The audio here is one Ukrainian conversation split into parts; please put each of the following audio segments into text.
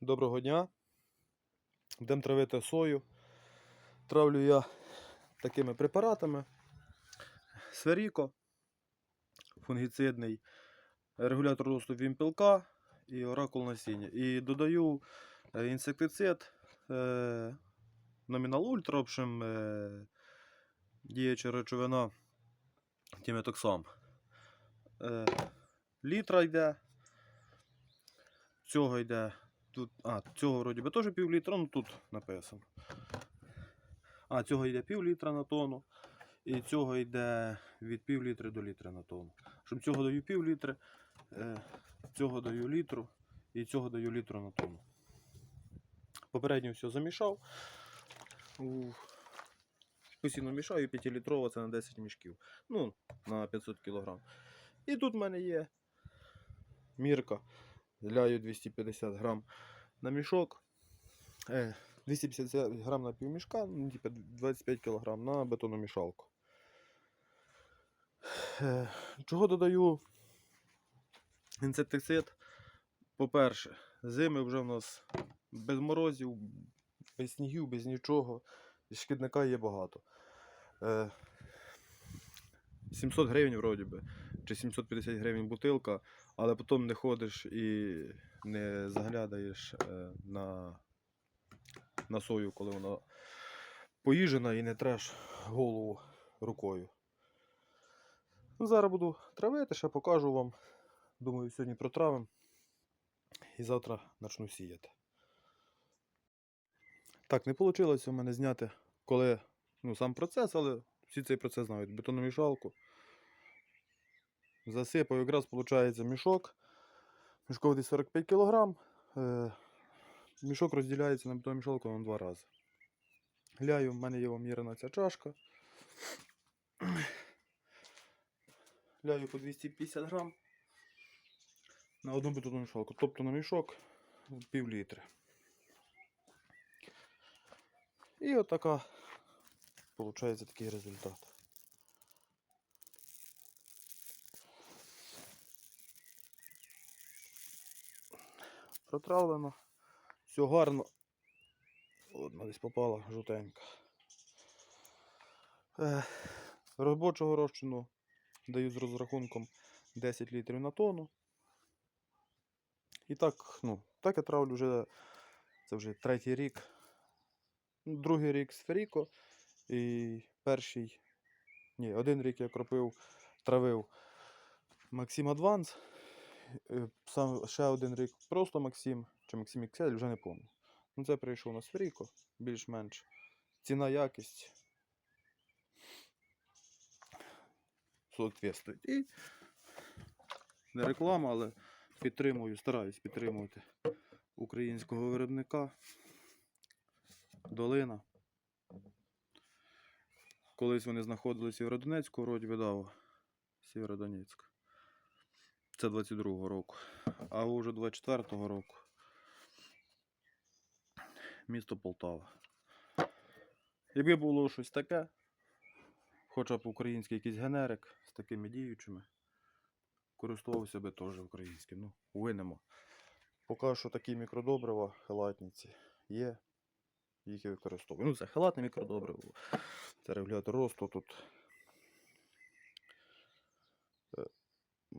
Доброго дня. Будемо травити сою. Травлю я такими препаратами. Сферіко, фунгіцидний, регулятор росту вімпілка і оракул насіння. І додаю е, інсектицид е, номінал ультра, общем, е, діюча речовина тіметоксам. Е, літра йде. Цього йде. Тут, а, цього вроді би теж пів літра, ну тут написано. А, цього йде пів літра на тонну. І цього йде від пів літри до літра на тонну. Щоб цього даю пів літри, е, цього даю літру і цього даю літру на тонну. Попередньо все замішав. Постійно мішаю 5-літрово, це на 10 мішків. Ну, на 500 кг. І тут в мене є мірка. Ляю 250 грам на мішок. Е, 250 грам на півмішка, ну, типа 25 кг на бетономішалку. Е, чого додаю інсектицид? По-перше, зими вже в нас без морозів, без снігів, без нічого. Шкідника є багато. Е, 700 гривень вроді би, чи 750 гривень бутилка, але потім не ходиш і не заглядаєш е, на, на сою, коли вона поїжена і не треш голову рукою. Ну, зараз буду травити, ще покажу вам. Думаю, сьогодні протравим. І завтра почну сіяти. Так, не вийшло у мене зняти, коли ну, сам процес, але всі цей процес знають. Бетономішалку. Засипав якраз, виходить, мішок. Мішков десь 45 кг. Е, мішок розділяється на бетономішалку на два рази. Гляю, в мене є вимірена ця чашка. Ляю по 250 грам на одну бетономішалку. Тобто на мішок пів літри. І отака, виходить, такий результат. Протравлено. Все гарно. Одна десь попала жовтенька. Робочого розчину даю з розрахунком 10 літрів на тонну. І так, ну, так я травлю вже, це вже третій рік. Другий рік з Феріко. І перший, ні, один рік я кропив, травив Максим Адванс. Е, Сам ще один рік просто Максим, чи Максим XL, вже не пам'ятаю. Ну це прийшов на Сферіко, більш-менш. Ціна якість. Соответствують. І не реклама, але підтримую, стараюсь підтримувати українського виробника. Долина. Колись вони знаходилися в Сєвєродонецьку, вроді видав Сєвєродонецьк. Це 22-го року. А вже 24-го року місто Полтава. Якби було щось таке, хоча б український якийсь генерик з такими діючими, користувався би теж українським. Ну, уви нема. Поки що такі мікродобрива, хелатниці є, їх і використовую. Ну, це хелатне мікродобриво, це регулятор росту тут.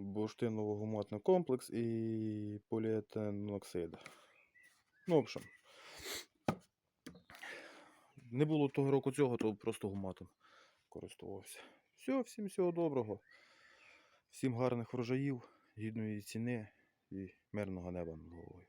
Бурштиново-гуматний комплекс і поліетеноксид. Ну, в общем, не було того року цього, то просто гуматом користувався. Все, всім всього доброго. Всім гарних врожаїв, гідної ціни і мирного неба над головою.